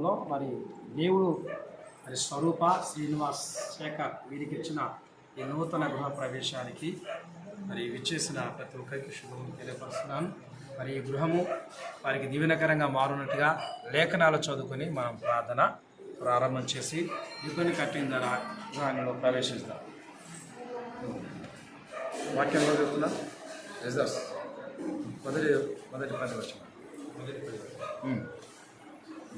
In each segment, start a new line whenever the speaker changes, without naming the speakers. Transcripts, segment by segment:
కార్యక్రమంలో మరి దేవుడు మరి స్వరూప శ్రీనివాస్ శేఖర్ వీరికి ఇచ్చిన ఈ నూతన గృహ ప్రవేశానికి మరి విచ్చేసిన ప్రతి ఒక్కరికి శుభం తెలియపరుస్తున్నాను. మరి ఈ గృహము వారికి దీవెనకరంగా మారునట్టుగా లేఖనాలు చదువుకొని మనం ప్రార్థన ప్రారంభం చేసి యుగని కట్టిన ధర గృహంలో ప్రవేశిస్తాం వాక్యంలో చెప్తున్నా మొదటి మొదటి పది వచ్చిన మొదటి పది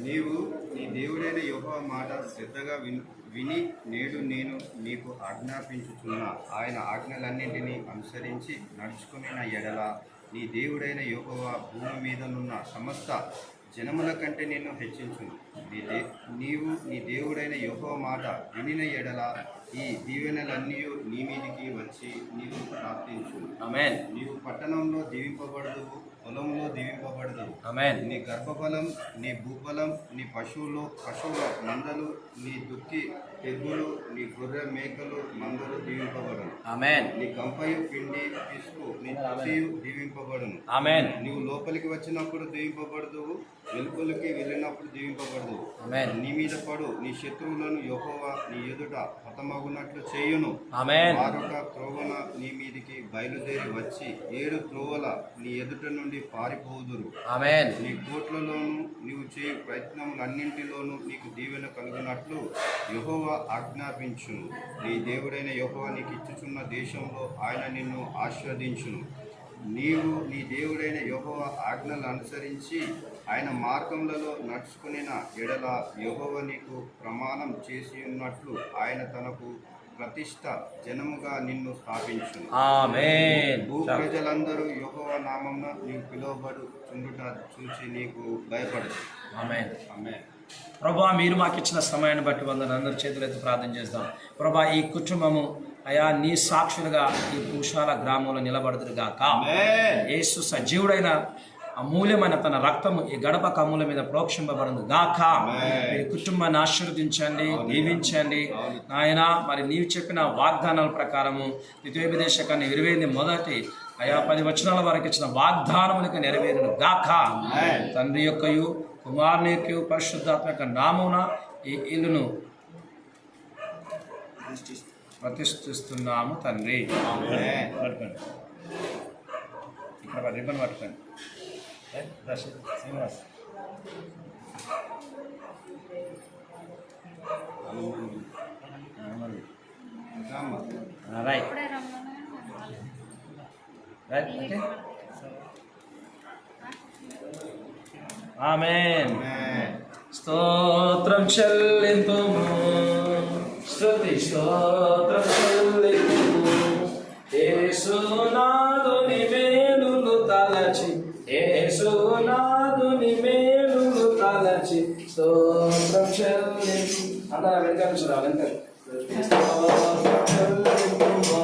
నీవు నీ దేవుడైన యెహోవా మాట శ్రద్ధగా విన్ విని నేడు నేను నీకు ఆజ్ఞాపించుచున్న. ఆయన ఆజ్ఞలన్నింటినీ అనుసరించి నడుచుకుని నా ఎడల. నీ దేవుడైన యోగవ భూమి మీదనున్న సమస్త జనముల కంటే నిన్ను హెచ్చించును. నీ దే నీవు నీ దేవుడైన యెహోవా మాట వినిన ఎడల ఈ దీవెనలన్నీ నీ మీదికి వచ్చి నీవు ప్రార్థించు
అమెన్
నీవు పట్టణంలో దీవింపబడదు పొలంలో దీవింపబడదు
అమెన్
నీ గర్భఫలం నీ భూఫలం నీ పశువులు పశువుల మందలు నీ దుక్కి ఎద్దులు నీ గొర్రె మేకలు మందలు దీవింపబడును.
అమెన్
నీ కంపయు పిండి పిసుకు నీ తొట్టియు దీవింపబడును.
అమెన్
నీవు లోపలికి వచ్చినప్పుడు దీవింపబడదు వెలుపలికి వెళ్ళినప్పుడు దీవింపబడదు
అమెన్
నీ మీద పడు నీ శత్రువులను యెహోవా నీ ఎదుట హతమగునట్లు చేయును.
అమెన్
వారొక త్రోవన నీ మీదికి బయలుదేరి వచ్చి ఏడు త్రోవల నీ ఎదుట నుండి పారిపోదురు. నీ కోట్లలోను నీవు చేయు ప్రయత్నములన్నింటిలోనూ నీకు దీవెన కలుగునట్లు యెహోవా ఆజ్ఞాపించును. నీ దేవుడైన యెహోవా నీకు ఇచ్చుచున్న దేశంలో ఆయన నిన్ను ఆశీర్వదించును నీవు నీ దేవుడైన యెహోవా ఆజ్ఞలు అనుసరించి ఆయన మార్గములలో నడుచుకునిన ఎడల యెహోవా నీకు ప్రమాణం చేసి ఉన్నట్లు ఆయన తనకు ప్రతిష్ట జనముగా నిన్ను స్థాపించును.
ఆమెన్.
భూ ప్రజలందరూ యెహోవా నామమున నీవు పిలువబడు చుండుట చూసి నీకు భయపడదు.
ప్రభా మీరు మాకు ఇచ్చిన సమయాన్ని బట్టి వందరు అందరి చేతులైతే ప్రార్థన చేద్దాం. ప్రభా ఈ కుటుంబము అయా నీ సాక్షులుగా ఈ భూషాల గ్రామంలో నిలబడుదురుగాక యేసు సజీవుడైన అమూల్యమైన తన రక్తము ఈ గడప కమ్ముల మీద ప్రోక్షింపబడింది గాక. మీ కుటుంబాన్ని ఆశీర్వదించండి దీవించండి. నాయన మరి నీవు చెప్పిన వాగ్దానాల ప్రకారము ద్వితీయోపదేశకాన్ని ఇరవైంది మొదటి అయా పది వచనాల వరకు ఇచ్చిన వాగ్దానములకు నెరవేరును గాక. తండ్రి యొక్కయు కుమారుని యొక్క పరిశుద్ధాత్మ యొక్క నామున ఈ ఇల్లును ప్రతిష్ఠిస్తున్నాము తండ్రి. పట్టుకోండి. ఇక్కడ రిబ్బన్ పట్టుకోండి. Srinivas. Right. Right okay amen. స్తోత్రం చెల్లింతుము. శృతి స్తోత్రము ఏసునాదుని మేలులు తలచి ఏసునాదుని మేలులు తలచి స్తోత్రం చెల్లింపు అందరూ వెనకాలి చూడాలి వెనకాలి. స్తోత్రం చెల్లింపు